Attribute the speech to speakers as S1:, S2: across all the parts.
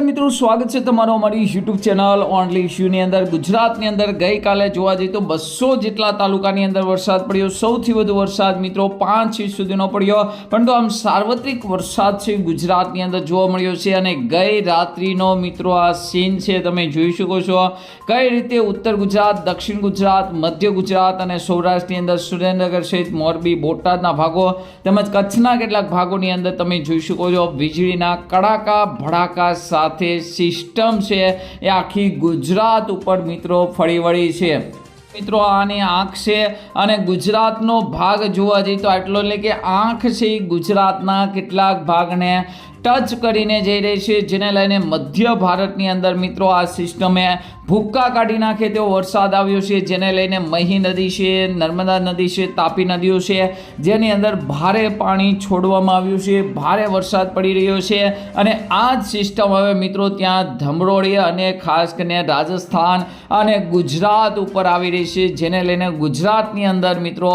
S1: મિત્રો, સ્વાગત છે તમારો અમારી યુટ્યુબ ચેનલ ઓનલી ઇશ્યુની અંદર. ગુજરાતની અંદર ગઈકાલે જોવા જઈએ તો બસો જેટલા તાલુકાની અંદર વરસાદ પડ્યો. સૌથી વધુ વરસાદ મિત્રો પાંચ ઇંચ સુધીનો પડ્યો. પરંતુ આમ સાર્વત્રિક વરસાદ છે ગુજરાતની અંદર જોવા મળ્યો છે અને ગઈ રાત્રિનો મિત્રો આ સીન છે, તમે જોઈ શકો છો. કઈ રીતે ઉત્તર ગુજરાત, દક્ષિણ ગુજરાત, મધ્ય ગુજરાત અને સૌરાષ્ટ્રની અંદર સુરેન્દ્રનગર સહિત મોરબી, બોટાદના ભાગો તેમજ કચ્છના કેટલાક ભાગોની અંદર તમે જોઈ શકો છો. વીજળીના કડાકા ભડાકા સાથે સિસ્ટમ છે એ આખી ગુજરાત ઉપર મિત્રો ફળી વળી છે. મિત્રો આની આંખ છે અને ગુજરાતનો ભાગ જોવા જઈએ તો આટલો એટલે કે આંખ છે ગુજરાતના કેટલાક ભાગને ટચ કરીને જઈ રહી છે, જેને લઈને મધ્ય ભારતની અંદર મિત્રો આ સિસ્ટમે ભૂક્કા કાઢી નાખે તેવો વરસાદ આવ્યો છે, જેને લઈને મહી નદી છે, નર્મદા નદી છે, તાપી નદીઓ છે, જેની અંદર ભારે પાણી છોડવામાં આવ્યું છે, ભારે વરસાદ પડી રહ્યો છે અને આ જ સિસ્ટમ હવે મિત્રો ત્યાં ધમરોળી અને ખાસ કરીને રાજસ્થાન અને ગુજરાત ઉપર આવી રહી છે, જેને લઈને ગુજરાતની અંદર મિત્રો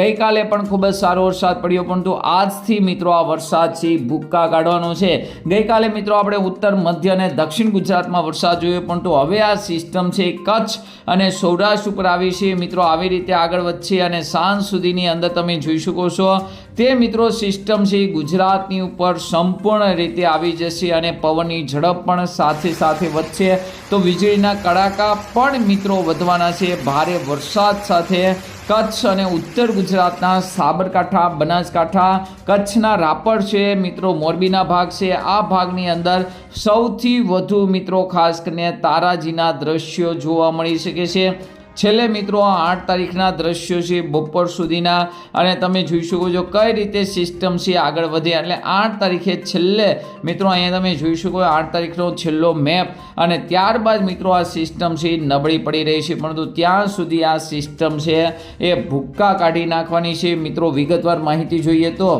S1: ગઈકાલે પણ ખૂબ જ સારો વરસાદ પડ્યો, પરંતુ આજથી મિત્રો આ વરસાદ છે, ભૂક્કા કાઢવાનો છે. ગઈકાલે મિત્રો આપણે ઉત્તર, મધ્ય અને દક્ષિણ ગુજરાતમાં વરસાદ જોયો, પરંતુ હવે આ સિસ્ટમ છે કચ્છ અને સૌરાષ્ટ્ર ઉપર આવી છે. મિત્રો, આવી રીતે આગળ વધશે અને સાંજ સુધીની અંદર તમે જોઈ શકો છો. તે મિત્રો સિસ્ટમ છે ગુજરાતની ઉપર સંપૂર્ણ રીતે આવી જશે અને પવનની ઝડપ પણ સાથે સાથે વધશે. તો વીજળીના કડાકા પણ મિત્રો વધવાના છે. ભારે વરસાદ સાથે કચ્છ અને ઉત્તર ગુજરાતના સાબરકાંઠા, બનાસકાંઠા, કચ્છના રાપર છે. મિત્રો મોરબીના ભાગ છે. આ ભાગની અંદર સૌથી વધુ મિત્રો ખાસ કરીને તારાજીના દ્રશ્યો જોવા મળી શકે છે. છેલ્લે મિત્રો આ આઠ તારીખના દ્રશ્યો છે બપોર સુધીના અને તમે જોઈ શકો છો કઈ રીતે સિસ્ટમ છે આગળ વધે એટલે આઠ તારીખે છેલ્લે મિત્રો અહીંયા તમે જોઈ શકો આઠ તારીખનો છેલ્લો મેપ અને ત્યારબાદ મિત્રો આ સિસ્ટમ છે નબળી પડી રહી છે પરંતુ ત્યાં સુધી આ સિસ્ટમ છે એ ભૂક્કા કાઢી નાખવાની છે. મિત્રો વિગતવાર માહિતી જોઈએ તો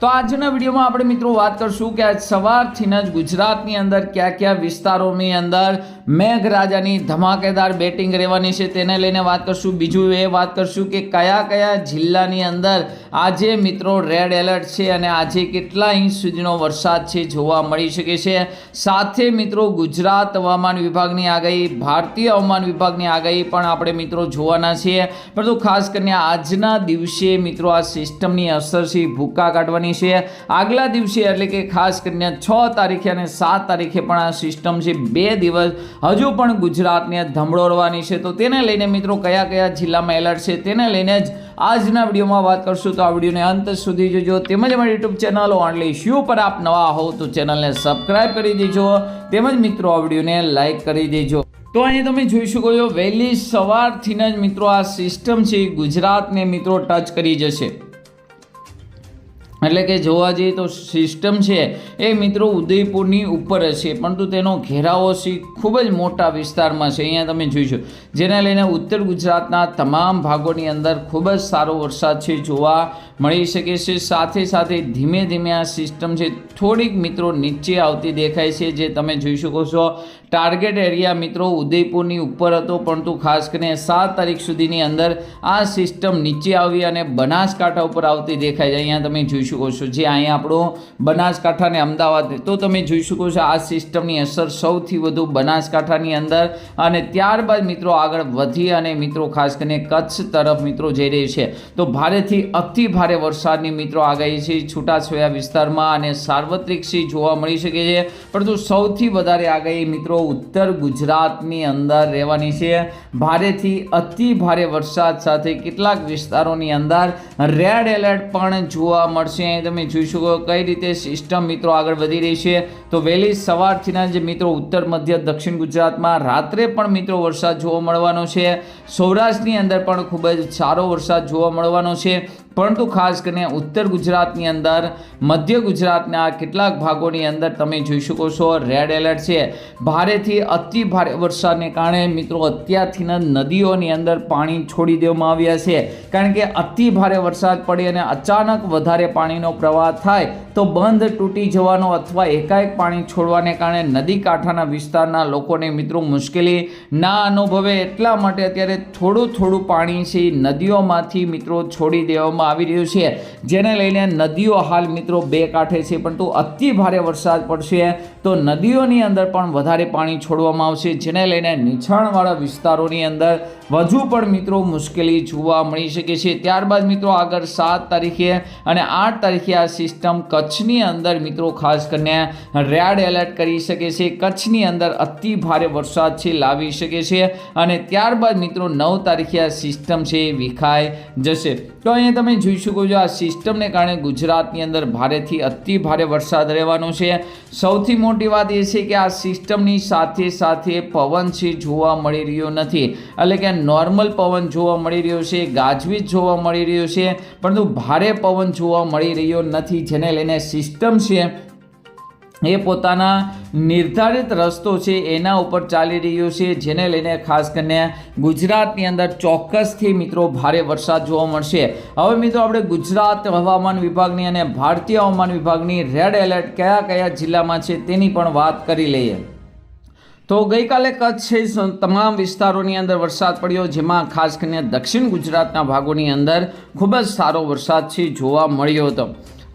S1: તો આજના વિડીયોમાં આપણે મિત્રો વાત કરશું કે આજ સવારથી જ ગુજરાતની અંદર કયા કયા વિસ્તારોની અંદર મેઘરાજાની ધમાકેદાર બેટિંગ રહેવાની છે તેને લઈને વાત કરશું. બીજું એ વાત કરશું કે કયા કયા જિલ્લાની અંદર આજે મિત્રો રેડ એલર્ટ છે અને આજે કેટલા ઇંચ સુધીનો વરસાદ છે જોવા મળી શકે છે. સાથે મિત્રો ગુજરાત હવામાન વિભાગની આગાહી, ભારતીય હવામાન વિભાગની આગાહી પણ આપણે મિત્રો જોવાના છીએ. પરંતુ ખાસ કરીને આજના દિવસે મિત્રો આ સિસ્ટમની અસર છે ભૂક્કા કાઢવાની છે. આગલા દિવસે એટલે કે ખાસ કરીને છ તારીખે અને સાત તારીખે પણ આ સિસ્ટમ છે. બે દિવસ હજુ પણ ગુજરાતને ધમડોળવાની છે. તો તેને લઈને મિત્રો કયા કયા જિલ્લામાં એલર્ટ છે તેને લઈને જ આજના વિડીયોમાં વાત કરશું. તો આ વિડીયોને અંત સુધી જોજો. તેમજ અમારી યુટ્યુબ ચેનલ ઓનલી શ્યુ પર આપ નવા હોવ તો ચેનલને સબસ્ક્રાઇબ કરી દેજો. તેમજ મિત્રો આ વિડીયોને લાઇક કરી દેજો. તો અહીં તમે જોઈ શકો છો, વહેલી સવારથી જ મિત્રો આ સિસ્ટમ છે ગુજરાતને મિત્રો ટચ કરી જશે. એટલે કે જોવા જઈએ તો સિસ્ટમ છે એ મિત્રો ઉદયપુરની ઉપર છે, પરંતુ તેનો ઘેરાવો છે ખૂબ જ મોટા વિસ્તારમાં છે, અહીંયા તમે જોઈશો. જેને લઈને ઉત્તર ગુજરાતના તમામ ભાગોની અંદર ખૂબ જ સારો વરસાદ છે, જોવા મળી શકે છે. સાથે સાથે ધીમે ધીમે આ સિસ્ટમ છે, થોડીક મિત્રો નીચે આવતી દેખાય છે, જે તમે જોઈ શકો છો. ટાર્ગેટ એરિયા મિત્રો ઉદયપુરની ઉપર હતો પરંતુ ખાસ કરીને સાત તારીખ સુધીની અંદર આ સિસ્ટમ નીચે આવી અને બનાસકાંઠા ઉપર આવતી દેખાય છે. અહીંયા તમે જોઈ શકો છો, જે અહીંયા આપણો બનાસકાંઠા અને અમદાવાદ, તો તમે જોઈ શકો છો આ સિસ્ટમની અસર સૌથી વધુ બનાસકાંઠાની અંદર અને ત્યારબાદ મિત્રો આગળ વધી અને મિત્રો ખાસ કરીને કચ્છ તરફ મિત્રો જઈ રહી છે. તો ભારેથી અતિ ભારે વરસાદની મિત્રો આગાહી છે. છૂટાછવાયા વિસ્તારમાં અને સાર્વત્રિક સી જોવા મળી શકે છે. પરંતુ સૌથી વધારે આગાહી મિત્રો ઉત્તર ગુજરાતની અંદર રહેવાની છે. ભારેથી અતિ ભારે વરસાદ સાથે કેટલાક વિસ્તારોની અંદર રેડ એલર્ટ પણ જોવા મળશે. અહીં તમે જોઈ શકો કઈ રીતે સિસ્ટમ મિત્રો આગળ વધી રહી છે. તો વહેલી સવારથીના જે મિત્રો ઉત્તર, મધ્ય, દક્ષિણ ગુજરાતમાં રાત્રે પણ મિત્રો વરસાદ જોવા મળવાનો છે. સૌરાષ્ટ્રની અંદર પણ ખૂબ જ સારો વરસાદ જોવા મળવાનો છે. પરંતુ ખાસ કરીને ઉત્તર ગુજરાતની અંદર, મધ્ય ગુજરાતના કેટલાક ભાગોની અંદર તમે જોઈ શકો છો રેડ એલર્ટ છે. ભારેથી અતિ ભારે વરસાદને કારણે મિત્રો અત્યારથી નદીઓની અંદર પાણી છોડી દેવામાં આવ્યા છે. કારણ કે અતિ ભારે વરસાદ પડે અને અચાનક વધારે પાણીનો પ્રવાહ થાય, તો બંધ તૂટી જવાનો અથવા એકાએક પાણી છોડવાને કારણે નદી કાંઠાના વિસ્તારના લોકોને મિત્રો મુશ્કેલી ના અનુભવે. એટલા માટે અત્યારે થોડું થોડું પાણી છે નદીઓમાંથી મિત્રો છોડી દેવામાં આવી રહ્યું છે. જેને લઈને નદીઓ હાલ મિત્રો બે કાંઠે છે, પરંતુ અતિ ભારે વરસાદ પડશે. તો નદીઓની અંદર પણ વધારે પાણી છોડવામાં આવશે, જેને લઈને નીચાણવાળા વિસ્તારોની અંદર વધુ પણ મિત્રો મુશ્કેલી જોવા મળી શકે છે. ત્યારબાદ મિત્રો આગળ સાત તારીખે અને આઠ તારીખે આ સિસ્ટમ કચ્છની અંદર મિત્રો ખાસ કરીને રેડ એલર્ટ કરી શકે છે. કચ્છની અંદર અતિ ભારે વરસાદ છે, લાવી શકે છે અને ત્યારબાદ મિત્રો નવ તારીખે આ સિસ્ટમ છે એ વિખાઈ જશે. તો અહીંયા તમે જોઈ શકો છો આ સિસ્ટમને કારણે ગુજરાતની અંદર ભારેથી અતિ ભારે વરસાદ રહેવાનો છે. સૌથી મોટી વાત એ છે કે આ સિસ્ટમની સાથે સાથે પવન છે જોવા મળી રહ્યો નથી. એટલે કે નોર્મલ પવન જોવા મળી રહ્યો છે, ગાજવીજ જોવા મળી રહ્યો છે, પરંતુ ભારે પવન જોવા મળી રહ્યો નથી. જેને લઈને સિસ્ટમ છે એ પોતાના નિર્ધારિત રસ્તો છે, એના ઉપર ચાલી રહ્યો છે, જેને લઈને ખાસ કરીને ગુજરાતની અંદર ચોક્કસથી મિત્રો ભારે વરસાદ જોવા મળશે. હવે મિત્રો આપણે ગુજરાત હવામાન વિભાગની અને ભારતીય હવામાન વિભાગની રેડ એલર્ટ કયા કયા જિલ્લામાં છે તેની પણ વાત કરી લઈએ. તો ગઈકાલે કચ્છ છે તમામ વિસ્તારોની અંદર વરસાદ પડ્યો, જેમાં ખાસ કરીને દક્ષિણ ગુજરાતના ભાગોની અંદર ખૂબ જ સારો વરસાદ છે, જોવા મળ્યો હતો.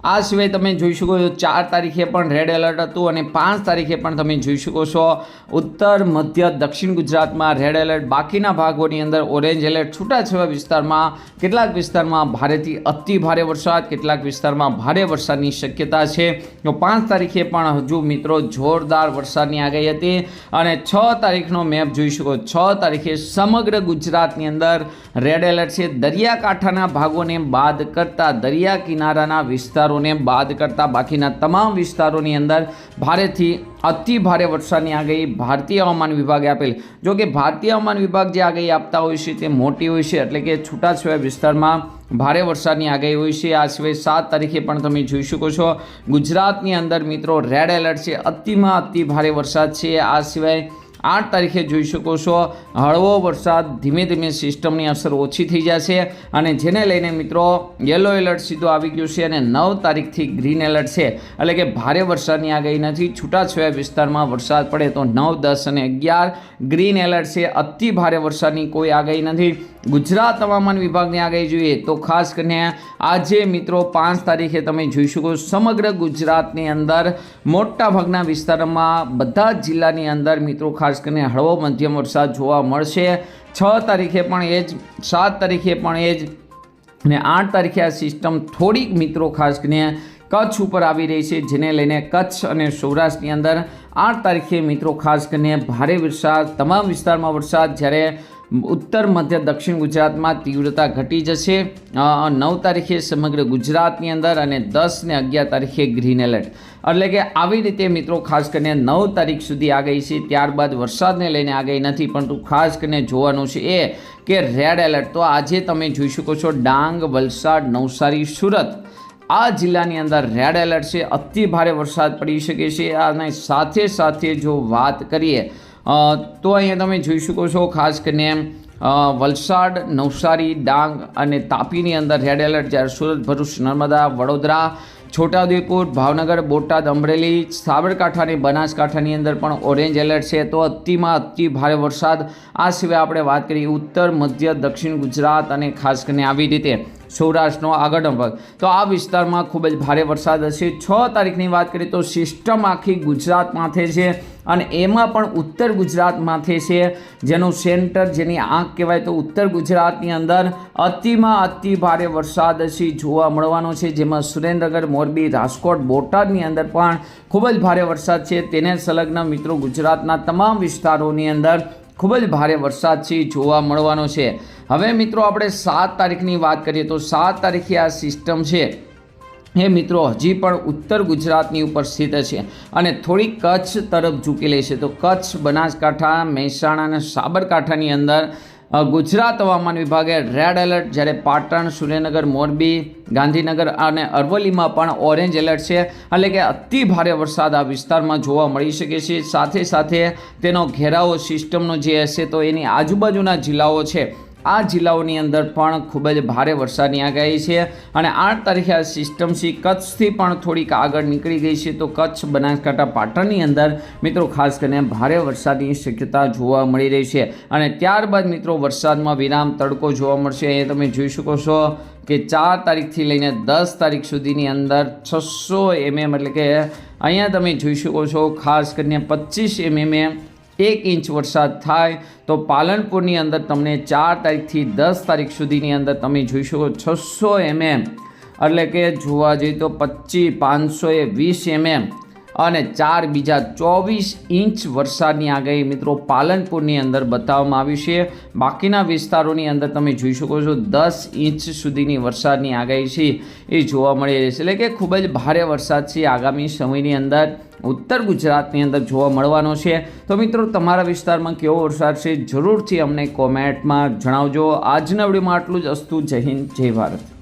S1: આ સિવાય તમે જોઈ શકો છો, ચાર તારીખે પણ રેડ એલર્ટ હતું અને પાંચ તારીખે પણ તમે જોઈ શકો છો, ઉત્તર, મધ્ય, દક્ષિણ ગુજરાતમાં રેડ એલર્ટ બાકીના ભાગોની અંદર ઓરેન્જ એલર્ટ છૂટાછવાયા વિસ્તારમાં, કેટલાક વિસ્તારમાં ભારેથી અતિ ભારે વરસાદ, કેટલાક વિસ્તારમાં ભારે વરસાદની શક્યતા છે. તો પાંચ તારીખે પણ હજુ મિત્રો જોરદાર વરસાદની આગાહી હતી અને છ તારીખનો મેપ જોઈ શકો. છ તારીખે સમગ્ર ગુજરાતની અંદર રેડ એલર્ટ છે. દરિયાકાંઠાના ભાગોને બાદ કરતા દરિયા કિનારાના વિસ્તારોને બાદ કરતા બાકીના તમામ વિસ્તારોની અંદર ભારેથી અતિ ભારે વરસાદની આગાહી ભારતીય હવામાન વિભાગે આપેલ. જો કે ભારતીય હવામાન વિભાગ જે આગાહી આપતા હોય છે તે મોટી હોય છે, એટલે કે છૂટાછવાયા વિસ્તારમાં ભારે વરસાદની આગાહી હોય છે. આ સિવાય સાત તારીખે પણ તમે જોઈ શકો છો, ગુજરાતની અંદર મિત્રો રેડ એલર્ટ છે. અતિમાં અતિ ભારે વરસાદ છે. આ સિવાય આઠ તારીખે જોઈ શકો છો. હળવો વરસાદ ધીમે ધીમે સિસ્ટમની અસર ઓછી થઈ જશે અને જેને લઈને મિત્રો યલો એલર્ટ સીધો આવી ગયું છે અને નવ તારીખથી ગ્રીન એલર્ટ છે. એટલે કે ભારે વરસાદની આગાહી નથી. છૂટાછવાયા વિસ્તારમાં વરસાદ પડે તો નવ, દસ અને અગિયાર ગ્રીન એલર્ટ છે. અતિ ભારે વરસાદની કોઈ આગાહી નથી. ગુજરાત હવામાન વિભાગની આગાહી જોઈએ તો ખાસ કરીને આજે મિત્રો પાંચ તારીખે તમે જોઈ શકો સમગ્ર ગુજરાતની અંદર મોટા ભાગના વિસ્તારોમાં બધા જ જિલ્લાની અંદર મિત્રો ખાસ કરીને હળવો મધ્યમ વરસાદ જોવા મળશે. છ તારીખે પણ એ જ, સાત તારીખે પણ એ જ અને આઠ તારીખે આ સિસ્ટમ થોડીક મિત્રો ખાસ કરીને કચ્છ ઉપર આવી રહી છે, જેને લઈને કચ્છ અને સૌરાષ્ટ્રની અંદર આઠ તારીખે મિત્રો ખાસ કરીને ભારે વરસાદ, તમામ વિસ્તારમાં વરસાદ જ્યારે ઉત્તર, મધ્ય, દક્ષિણ ગુજરાતમાં તીવ્રતા ઘટી જશે. નવ તારીખે સમગ્ર ગુજરાતની અંદર અને દસ ને અગિયાર તારીખે ગ્રીન એલર્ટ એટલે કે આવી રીતે મિત્રો ખાસ કરીને નવ તારીખ સુધી આગાહી છે, ત્યારબાદ વરસાદને લઈને આગાહી નથી, પરંતુ ખાસ કરીને જોવાનું છે એ કે રેડ એલર્ટ તો આજે તમે જોઈ શકો છો, ડાંગ, વલસાડ, નવસારી, સુરત. આ જિલ્લાની અંદર રેડ એલર્ટ છે, અતિ ભારે વરસાદ પડી શકે છે અને સાથે સાથે જો વાત કરીએ તો અહીંયા તમે જોઈ શકો છો ખાસ કરીને વલસાડ, નવસારી, ડાંગ અને તાપીની અંદર રેડ એલર્ટ જ્યારે સુરત ભરૂચ, નર્મદા, વડોદરા, છોટાઉદેપુર, ભાવનગર, બોટાદ, અમરેલી સાબરકાંઠાની બનાસકાંઠાની અંદર પણ ઓરેન્જ એલર્ટ છે. તો અતિમાં અતિ ભારે વરસાદ. આ સિવાય આપણે વાત કરીએ ઉત્તર, મધ્ય, દક્ષિણ ગુજરાત અને ખાસ કરીને આવી રીતે સૌરાષ્ટ્રનો આગળનો ભાગ તો આ વિસ્તારમાં ખૂબ જ ભારે વરસાદ હશે. છ તારીખની વાત કરીએ તો સિસ્ટમ આખી ગુજરાત માથે છે અને એમાં પણ ઉત્તર ગુજરાત માથે છે, જેનું સેન્ટર જેની આંખ કહેવાય તો ઉત્તર ગુજરાતની અંદર અતિમાં અતિ ભારે વરસાદ હશે જોવા મળવાનો છે, જેમાં સુરેન્દ્રનગર, મોરબી, રાજકોટ, બોટાદની અંદર પણ ખૂબ જ ભારે વરસાદ છે. તેને સંલગ્ન મિત્રો ગુજરાતના તમામ વિસ્તારોની અંદર ખૂબ જ ભારે વરસાદ છે જોવા મળવાનો છે. હવે મિત્રો આપણે સાત તારીખની વાત કરીએ તો સાત તારીખે આ સિસ્ટમ છે. એ મિત્રો હજી પણ ઉત્તર ગુજરાતની ઉપર સ્થિત છે અને થોડી કચ્છ તરફ ઝૂકેલી છે. તો કચ્છ, બનાસકાંઠા, મહેસાણા અને સાબરકાંઠાની અંદર ગુજરાત હવામાન વિભાગે રેડ એલર્ટ જ્યારે પાટણ, સુરેન્દ્રનગર, મોરબી, ગાંધીનગર અને અરવલ્લીમાં પણ ઓરેન્જ એલર્ટ છે. એટલે કે અતિ ભારે વરસાદ આ વિસ્તારમાં જોવા મળી શકે છે. સાથે સાથે તેનો ઘેરાવો સિસ્ટમનો જે હશે તો એની આજુબાજુના જિલ્લાઓ છે. આ જિલ્લાઓની અંદર પણ ખૂબ જ ભારે વરસાદની આગાહી છે અને આઠ તારીખે આ સિસ્ટમ છે કચ્છથી પણ થોડીક આગળ નીકળી ગઈ છે. તો કચ્છ બનાસકાંઠા પાટણની અંદર મિત્રો ખાસ કરીને ભારે વરસાદની શક્યતા જોવા મળી રહી છે અને ત્યારબાદ મિત્રો વરસાદમાં વિરામ તડકો જોવા મળશે. એ તમે જોઈ શકો છો કે ચાર તારીખથી લઈને દસ તારીખ સુધીની અંદર છસો એમએમ એટલે કે અહીંયા તમે જોઈ શકો છો ખાસ કરીને પચીસ એમએમએ એક ઇંચ વરસાદ થાય તો પાલનપુરની અંદર તમને ચાર તારીખથી દસ તારીખ સુધીની અંદર તમે જોઈ શકો છસો એમએમ. એટલે કે જોવા જઈએ તો પચીસ, પાંચસો એ વીસ એમએમ. અને ચાર બીજા ચોવીસ ઇંચ વરસાદની આગાહી મિત્રો પાલનપુરની અંદર બતાવવામાં આવી છે. બાકીના વિસ્તારોની અંદર તમે જોઈ શકો છો દસ ઇંચ સુધીની વરસાદની આગાહી છે એ જોવા મળી રહી છે. એટલે કે ખૂબ જ ભારે વરસાદ છે આગામી સમયની અંદર ઉત્તર ગુજરાતની અંદર જોવા મળવાનો છે. તો મિત્રો તમારા વિસ્તારમાં કેવો વરસાદ છે જરૂરથી અમને કોમેન્ટમાં જણાવજો. આજના વિડીયોમાં આટલું જ. અસ્તુ જય હિન્દ, જય ભારત.